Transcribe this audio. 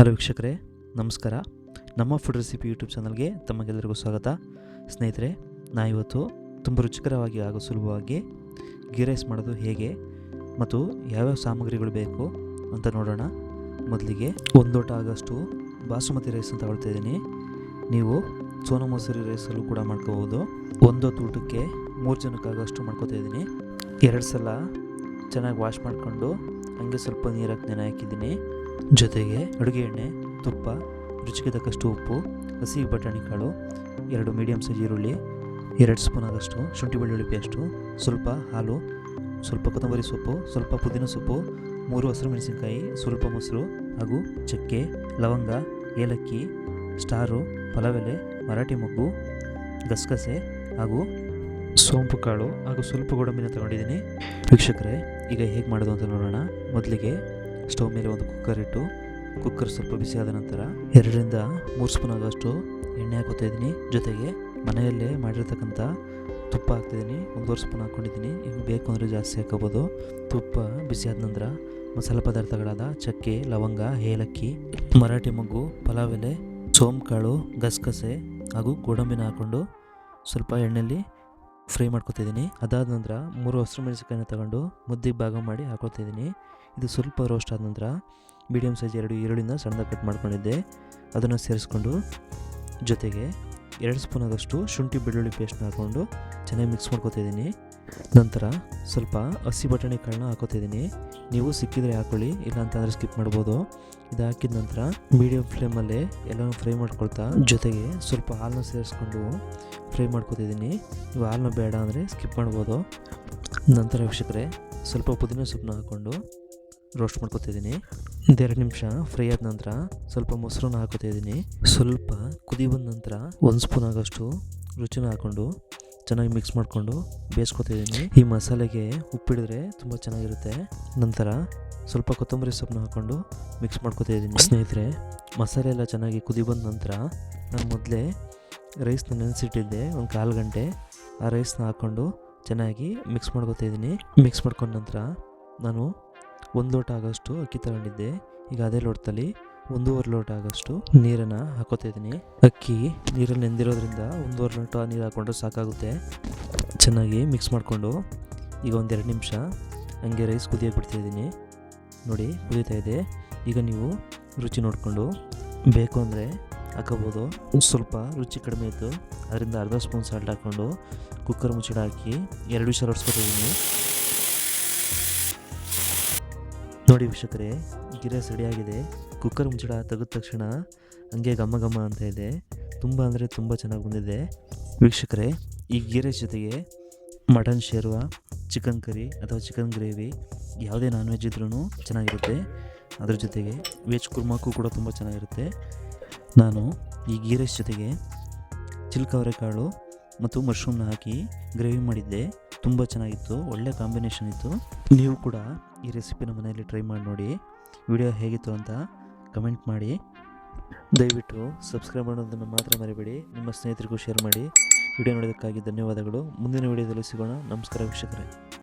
Hello ವೀಕ್ಷಕರೇ, ನಮಸ್ಕಾರ. ನಮ್ಮ ಫುಡ್ ರೆಸಿಪಿ ಯೂಟ್ಯೂಬ್ ಚಾನಲ್ಗೆ ತಮಗೆಲ್ಲರಿಗೂ ಸ್ವಾಗತ. ಸ್ನೇಹಿತರೆ, ನಾ ಇವತ್ತು ತುಂಬ ರುಚಿಕರವಾಗಿ ಹಾಗೂ ಸುಲಭವಾಗಿ ಗೀ ರೈಸ್ ಮಾಡೋದು ಹೇಗೆ ಮತ್ತು ಯಾವ್ಯಾವ ಸಾಮಗ್ರಿಗಳು ಬೇಕು ಅಂತ ನೋಡೋಣ. ಮೊದಲಿಗೆ ಒಂದು ಲೋಟ ಆಗೋಷ್ಟು ಬಾಸುಮತಿ ರೈಸ್ ಅಂತ ಇದ್ದೀನಿ. ನೀವು ಸೋನಾ ಮೊಸರಿ ರೈಸಲ್ಲೂ ಕೂಡ ಮಾಡ್ಕೋಬೋದು. ಒಂದೊತ್ತು ಊಟಕ್ಕೆ ಮೂರು ಜನಕ್ಕಾಗಷ್ಟು ಮಾಡ್ಕೋತಾ ಇದ್ದೀನಿ. ಎರಡು ಸಲ ಚೆನ್ನಾಗಿ ವಾಶ್ ಮಾಡಿಕೊಂಡು ಹಂಗೆ ಸ್ವಲ್ಪ ನೀರಾಕಿ ನೆನೆ ಹಾಕಿದ್ದೀನಿ. ಜೊತೆಗೆ ಅಡುಗೆ ಎಣ್ಣೆ, ತುಪ್ಪ, ರುಚಿಗೆ ತಕ್ಕಷ್ಟು ಉಪ್ಪು, ಹಸಿ ಬಟಾಣಿ ಕಾಳು, ಎರಡು ಮೀಡಿಯಮ್ ಸೈಜ್ ಈರುಳ್ಳಿ, ಎರಡು ಸ್ಪೂನ್ ಆದಷ್ಟು ಶುಂಠಿ ಬೆಳ್ಳುಳ್ಳಿ ಪೇಸ್ಟು, ಸ್ವಲ್ಪ ಹಾಲು, ಸ್ವಲ್ಪ ಕೊತ್ತಂಬರಿ ಸೊಪ್ಪು, ಸ್ವಲ್ಪ ಪುದೀನ ಸೊಪ್ಪು, ಮೂರು ಹಸಿರು ಮೆಣಸಿನಕಾಯಿ, ಸ್ವಲ್ಪ ಮೊಸರು ಹಾಗೂ ಚಕ್ಕೆ, ಲವಂಗ, ಏಲಕ್ಕಿ, ಸ್ಟಾರು, ಪಲವೆಲೆ, ಮರಾಠಿ ಮೊಗ್ಗು, ಗಸಗಸೆ ಹಾಗೂ ಸೋಂಪು ಕಾಳು ಹಾಗೂ ಸ್ವಲ್ಪ ಗೋಡಂಬಿನ ತಗೊಂಡಿದ್ದೀನಿ. ವೀಕ್ಷಕರೇ, ಈಗ ಹೇಗೆ ಮಾಡೋದು ಅಂತ ನೋಡೋಣ. ಮೊದಲಿಗೆ ಸ್ಟವ್ ಮೇಲೆ ಒಂದು ಕುಕ್ಕರ್ ಇಟ್ಟು ಕುಕ್ಕರ್ ಸ್ವಲ್ಪ ಬಿಸಿ ಆದ ನಂತರ ಎರಡರಿಂದ ಮೂರು ಸ್ಪೂನ್ ಆಗೋಷ್ಟು ಎಣ್ಣೆ ಹಾಕೋತಾ ಇದ್ದೀನಿ. ಜೊತೆಗೆ ಮನೆಯಲ್ಲೇ ಮಾಡಿರ್ತಕ್ಕಂಥ ತುಪ್ಪ ಹಾಕ್ತಿದ್ದೀನಿ ಒಂದೂವರೆ ಸ್ಪೂನ್ ಹಾಕ್ಕೊಂಡಿದ್ದೀನಿ. ಇನ್ನು ಬೇಕು ಅಂದರೆ ಜಾಸ್ತಿ ಹಾಕೋಬೋದು ತುಪ್ಪ ಬಿಸಿ ಆದ ನಂತರ ಮಸಾಲೆ ಪದಾರ್ಥಗಳಾದ ಚಕ್ಕೆ, ಲವಂಗ, ಏಲಕ್ಕಿ, ಮರಾಠಿ ಮೊಗ್ಗು, ಪಲಾವ್ ಎಲೆ ಸೋಂಪು ಕಾಳು ಗಸಗಸೆ ಹಾಗೂ ಗೋಡಂಬಿನ ಹಾಕ್ಕೊಂಡು ಸ್ವಲ್ಪ ಎಣ್ಣೆಯಲ್ಲಿ ಫ್ರೈ ಮಾಡ್ಕೊತಿದ್ದೀನಿ. ಅದಾದ ನಂತರ ಮೂರು ಹಸಿರು ಮೆಣಸಿನಕಾಯಿನ ತಗೊಂಡು ಮುದ್ದೆ ಭಾಗ ಮಾಡಿ ಹಾಕೋತಿದ್ದೀನಿ. ಇದು ಸ್ವಲ್ಪ ರೋಸ್ಟ್ ಆದ ನಂತರ ಮೀಡಿಯಮ್ ಸೈಜ್ ಎರಡು ಈರುಳ್ಳಿನ ಸಣ್ಣದಾಗಿ ಕಟ್ ಮಾಡ್ಕೊಂಡಿದ್ದೆ. ಅದನ್ನು ಸೇರಿಸ್ಕೊಂಡು ಜೊತೆಗೆ ಎರಡು ಸ್ಪೂನ್ ಆದಷ್ಟು ಶುಂಠಿ ಬೆಳ್ಳುಳ್ಳಿ ಪೇಸ್ಟ್ನ ಹಾಕ್ಕೊಂಡು ಚೆನ್ನಾಗಿ ಮಿಕ್ಸ್ ಮಾಡ್ಕೊತಿದ್ದೀನಿ. ನಂತರ ಸ್ವಲ್ಪ ಹಸಿ ಬಟಾಣಿ ಕಾಳನ್ನ ಹಾಕೋತಿದ್ದೀನಿ. ನೀವು ಸಿಕ್ಕಿದರೆ ಹಾಕೊಳ್ಳಿ ಇಲ್ಲ ಅಂತಂದರೆ ಸ್ಕಿಪ್ ಮಾಡ್ಬೋದು. ಇದು ಹಾಕಿದ ನಂತರ ಮೀಡಿಯಂ ಫ್ಲೇಮಲ್ಲೇ ಎಲ್ಲನೂ ಫ್ರೈ ಮಾಡ್ಕೊಳ್ತಾ ಜೊತೆಗೆ ಸ್ವಲ್ಪ ಹಾಲನ್ನ ಸೇರಿಸ್ಕೊಂಡು ಫ್ರೈ ಮಾಡ್ಕೊತಿದ್ದೀನಿ. ನೀವು ಹಾಲನ್ನ ಬೇಡ ಅಂದರೆ ಸ್ಕಿಪ್ ಮಾಡ್ಬೋದು. ನಂತರ ವೀಕ್ಷಕರೇ, ಸ್ವಲ್ಪ ಪುದೀನ ಸೊಪ್ಪನ್ನ ಹಾಕ್ಕೊಂಡು ರೋಸ್ಟ್ ಮಾಡ್ಕೊತಿದ್ದೀನಿ. ಒಂದೆರಡು ನಿಮಿಷ ಫ್ರೈ ಆದ ನಂತರ ಸ್ವಲ್ಪ ಮೊಸರನ್ನ ಹಾಕೋತಿದ್ದೀನಿ. ಸ್ವಲ್ಪ ಕುದಿ ಬಂದ ನಂತರ ಒಂದು ಸ್ಪೂನ್ ಆಗೋಷ್ಟು ರುಚಿನ ಹಾಕ್ಕೊಂಡು ಚೆನ್ನಾಗಿ ಮಿಕ್ಸ್ ಮಾಡಿಕೊಂಡು ಬೇಯಿಸ್ಕೊತಿದ್ದೀನಿ. ಈ ಮಸಾಲೆಗೆ ಉಪ್ಪಿಡಿದ್ರೆ ತುಂಬ ಚೆನ್ನಾಗಿರುತ್ತೆ. ನಂತರ ಸ್ವಲ್ಪ ಕೊತ್ತಂಬರಿ ಸೊಪ್ಪನ್ನ ಹಾಕ್ಕೊಂಡು ಮಿಕ್ಸ್ ಮಾಡ್ಕೊತಿದ್ದೀನಿ. ಸ್ನೇಹಿತರೆ ಮಸಾಲೆ ಎಲ್ಲ ಚೆನ್ನಾಗಿ ಕುದಿ ಬಂದ ನಂತರ ನಾನು ಮೊದಲೇ ರೈಸ್ನ ನೆನೆಸಿಟ್ಟಿದ್ದೆ ಒಂದು ಕಾಲು ಗಂಟೆ. ಆ ರೈಸ್ನ ಹಾಕ್ಕೊಂಡು ಚೆನ್ನಾಗಿ ಮಿಕ್ಸ್ ಮಾಡ್ಕೊತಾ ಇದ್ದೀನಿ ಮಿಕ್ಸ್ ಮಾಡ್ಕೊಂಡ ನಂತರ ನಾನು ಒಂದು ಲೋಟ ಆಗೋಷ್ಟು ಅಕ್ಕಿ ತಗೊಂಡಿದ್ದೆ. ಈಗ ಅದೇ ಲೋಟದಲ್ಲಿ ಒಂದೂವರೆ ಲೋಟ ಆಗೋಷ್ಟು ನೀರನ್ನು ಹಾಕೋತಾ ಇದ್ದೀನಿ. ಅಕ್ಕಿ ನೀರಲ್ಲಿ ನೆಂದಿರೋದ್ರಿಂದ ಒಂದೂವರೆ ಲೋಟ ನೀರು ಹಾಕೊಂಡ್ರೆ ಸಾಕಾಗುತ್ತೆ. ಚೆನ್ನಾಗಿ ಮಿಕ್ಸ್ ಮಾಡಿಕೊಂಡು ಈಗ ಒಂದೆರಡು ನಿಮಿಷ ಹಂಗೆ ರೈಸ್ ಕುದಿಯೋಕೆ ಬಿಡ್ತಾಯಿದ್ದೀನಿ ನೋಡಿ ಕುದೀತಾ ಇದೆ. ಈಗ ನೀವು ರುಚಿ ನೋಡಿಕೊಂಡು ಬೇಕು ಅಂದರೆ ಹಾಕೋಬೋದು. ಸ್ವಲ್ಪ ರುಚಿ ಕಡಿಮೆ ಇತ್ತು. ಅದರಿಂದ ಅರ್ಧ ಸ್ಪೂನ್ ಸಾಲ್ಟ್ ಹಾಕ್ಕೊಂಡು ಕುಕ್ಕರ್ ಮುಚ್ಚಳ ಹಾಕಿ ಎರಡು ವಿಷ ಹೊಡ್ಸ್ಕೊತಿದ್ದೀನಿ ನೋಡಿ ವೀಕ್ಷಕರೇ ಗಿರಸ್ ರೆಡಿಯಾಗಿದೆ ಕುಕ್ಕರ್ ಮುಚ್ಚಳ ತೆಗೆದ ತಕ್ಷಣ ಹಂಗೆ ಘಮ ಘಮ ಅಂತ ಇದೆ. ತುಂಬ ಅಂದರೆ ತುಂಬ ಚೆನ್ನಾಗಿ ಬಂದಿದೆ. ವೀಕ್ಷಕರೇ, ಈ ಗೀರೈಸ್ ಜೊತೆಗೆ ಮಟನ್ ಶೇರ್ವ, ಚಿಕನ್ ಕರಿ ಅಥವಾ ಚಿಕನ್ ಗ್ರೇವಿ ಯಾವುದೇ ನಾನ್ ವೆಜ್ ಇದ್ರೂ ಚೆನ್ನಾಗಿರುತ್ತೆ. ಅದ್ರ ಜೊತೆಗೆ ವೆಜ್ ಕುರ್ಮಾಕ್ಕೂ ಕೂಡ ತುಂಬ ಚೆನ್ನಾಗಿರುತ್ತೆ. ನಾನು ಈ ಗೀ ರೈಸ್ ಜೊತೆಗೆ ಚಿಲ್ಕವರೆಕಾಳು ಮತ್ತು ಮಶ್ರೂಮ್ನ ಹಾಕಿ ಗ್ರೇವಿ ಮಾಡಿದ್ದೆ. ತುಂಬ ಚೆನ್ನಾಗಿತ್ತು, ಒಳ್ಳೆ ಕಾಂಬಿನೇಷನ್ ಇತ್ತು. ನೀವು ಕೂಡ ಈ ರೆಸಿಪಿನ ಮನೆಯಲ್ಲಿ ಟ್ರೈ ಮಾಡಿ ನೋಡಿ. ವಿಡಿಯೋ ಹೇಗಿತ್ತು ಅಂತ ಕಮೆಂಟ್ ಮಾಡಿ. ದಯವಿಟ್ಟು ಸಬ್ಸ್ಕ್ರೈಬ್ ಮಾಡೋದನ್ನು ಮಾತ್ರ ಮರಿಬೇಡಿ. ನಿಮ್ಮ ಸ್ನೇಹಿತರಿಗೂ ಶೇರ್ ಮಾಡಿ. ವಿಡಿಯೋ ನೋಡೋದಕ್ಕಾಗಿ ಧನ್ಯವಾದಗಳು. ಮುಂದಿನ ವಿಡಿಯೋದಲ್ಲಿ ಸಿಗೋಣ. ನಮಸ್ಕಾರ ವೀಕ್ಷಕರೇ.